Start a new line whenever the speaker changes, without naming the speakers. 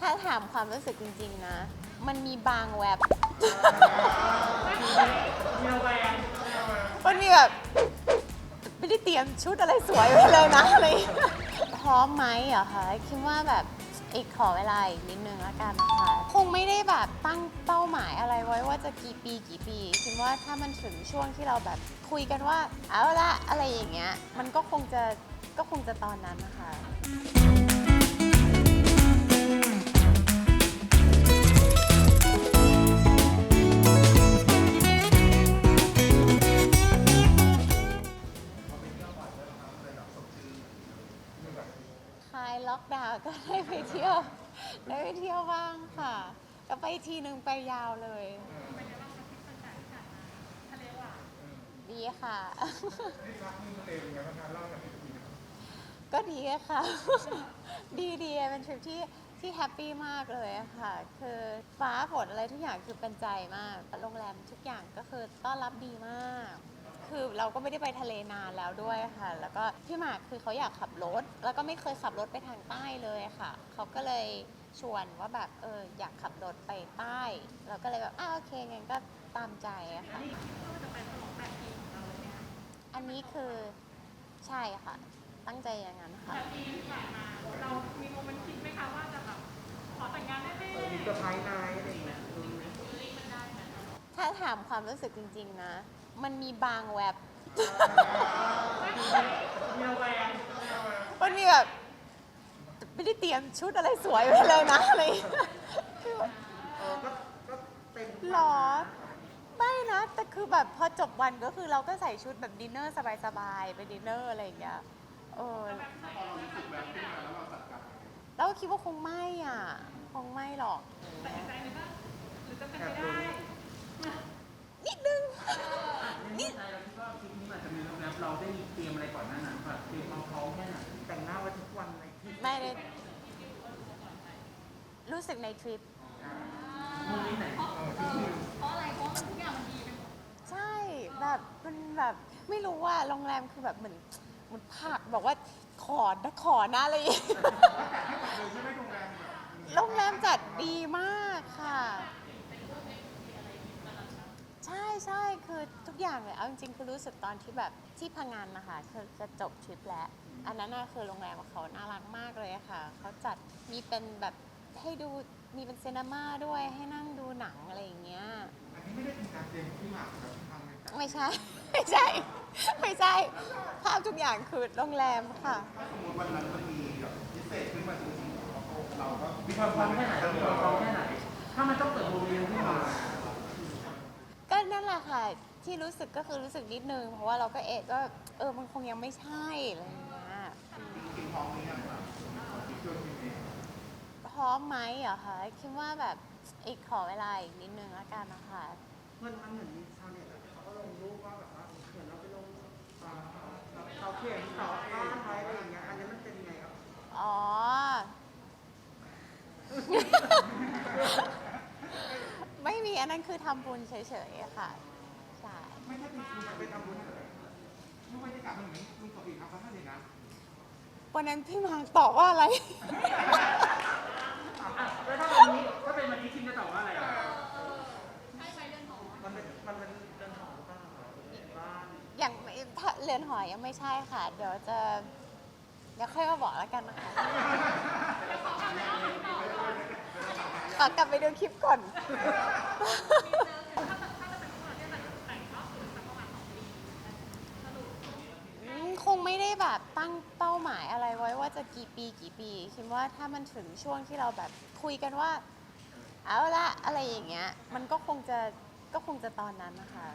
ถ้าถามความรู้สึกจริง ๆ นะ มันมีบางแวบมันมีแบบไม่ได้เตรียมชุดอะไรสวยไว้เลยนะอะไรอย่างเงี้ยพร้อมไหมเหรอคะคิดว่าแบบอีกขอเวลาอีกนิดนึงละกันนะคะคงไม่ได้แบบตั้งเป้าหมายอะไรไว้ว่าจะกี่ปีกี่ปีคิดว่าถ้ามันถึงช่วงที่เราแบบคุยกันว่าเอาละอะไรอย่างเงี้ย มันก็คงจะก็คงจะตอนนั้นนะคะ คลายล็อกดาวน์ก็ได้ไปเที่ยว ได้ไปเที่ยวบ้างค่ะ ก็ไปทีนึงไปยาวเลย ดีค่ะก็ดีอะค่ะ ดีดีเป็นทริปที่ที่แฮปปี้มากเลยอะค่ะ คือฟ้าฝนอะไรทุกอย่างคือเป็นใจมาก โรงแรมทุกอย่างก็คือต้อนรับดีมาก คือเราก็ไม่ได้ไปทะเลนานแล้วด้วยค่ะ แล้วก็พี่หมากคือเขาอยากขับรถ แล้วก็ไม่เคยขับรถไปทางใต้เลยค่ะ เขาก็เลยชวนว่าแบบเอออยากขับรถไปใต้ เราก็เลยแบบอ้าโอเคงั้นก็ตามใจอะค่ะอันนี้คือใช่ค่ะ ตั้งใจอย่างนั้นค่ะ
เรามีโมเมนต์คิดไหมคะว่าจะแบบขอแต่งงานแน่
มีเซอร์ไพรส์นายอะไรอย่างเงี้ยรู้ไหม
ถ้าถามความรู้สึกจริง ๆ นะ มันมีบางแวบ
มีระแวง
มันมีแบบไม่ได้เตรียมชุดอะไรสวยไว้เลยนะอะไรอย่างเงี้ยคือแบบ
เออก็ก็เต็ม
หรอไม่นะ แต่คือแบบพอจบวันก็คือเราก็ใส่ชุดแบบดินเนอร์สบายๆไปดินเนอร์อะไรอย่างเงี้ยเออแล้วก็คิดว่าคงไม่อะ คงไม่หรอก
แต่ใจไหมบ้างหรือจะเป็นไปได้
นิ
ดนึง
นใจเราคิดว่าทริปนี้มันอาจจะมีโรงแรมเราได้มีเตรียมอะไรก่อนหน้านั้นแบบเตรียมความพร้อมแค่ไหน
แต่งหน้าไว้ทุกวันในที่
ไม่ได้รู้สึกในทริป
มูลนิธิไหน
เพราะอะไรเพราะมันทุกอย่างมันดีไปหมด
ใช่แบบมันแบบไม่รู้ว่าโรงแรมคือแบบเหมือนเหมือนผักบอกว่าขอนะขอนะอะไรอย่างเงี้ย โรงแรมจัดดีมากค่ะ ใช่ใช่คื อทุกอย่างเลยเอาจริงๆคือรู้สึกตอนที่แบบที่พังงานนะคะคือจะจบทริปแล้ว อันนั้นน่ะคือโรงแรมของเขาน่ารักมากเลยอะค่ะเขาจัดมีเป็นแบบให้ดูมีเป็นเซนมาด้วยให้นั่งดูหนังอะไรอย่างเงี้ย
อันนี้ไม่ได้เป็นการเตรียมที่หมากแบบทางในการ
ไม่ใช่ ไม่ใช่ ไม่ใช่ ภาพทุกอย่างคือโรงแรมค่ะ
ถ้าสมมติวันนั้นมันมีแบบพิเศษขึ้นมาจริงๆเราก็
มีความพร้อมแค่ไหนมีความพร้อมแค่ไหน ถ้ามันต้องเกิดโมเมนต์ขึ้นมา
ก็นั่นแหละ ค่ะ ที่รู้สึกก็คือรู้สึกนิดนึง เพราะว่าเราก็เอะก็เออมันคงยังไม่ใช่อะไรอย่างเงี้ย
จริงๆพร้อมหรือยังครับช่วงนี้
พร้อมไหมเหรอคะคิดว่าแบบอีกขอเวลาอีกนิดนึงละกันนะคะ
มันมันเหมือนมีชาวเน็ตอะเขาก็ลงรูปว่าแบบว่าเหมือนเราไปลงอ่าเสาเข็มเสาบ้านไว้อะไรอย่างเงี้ยอันนี้มันเป็นยังไงครับ
อ๋อ ไม่มีอันนั้นคือทำบุญเฉยๆอะ ค่ะใช่
ไม่ใช่เป็นคุณไปทำบุญเลยไม่บรรยากาศมันเหมือนลุงกับอีกครับท่านเลยนะ
วันนั้นพี่มังตอบว่าอะไร
อะแล้วถ้าวันนี้ถ้าเป็นวันนี้คิมจะตอบว่าอะไรอะ
มันเป็นมันเป็นเดินหอหรือเปล่าบ้าน
อย่างไม่ถ้าเรือนหอยังไม่ใช่ค่ะ เดี๋ยวจะเดี๋ยวค่อยมาบอกแล้วกันนะคะขอกลับไปดูคลิปก่อน อืมคงไม่ได้ แบบตั้งเป้าหมายอะไรไว้ว่าจะกี่ปีกี่ปี คิดว่าถ้ามันถึงช่วงที่เราแบบคุยกันว่า เอาละอะไรอย่างเงี้ย มันก็คงจะก็คงจะตอนนั้นนะคะ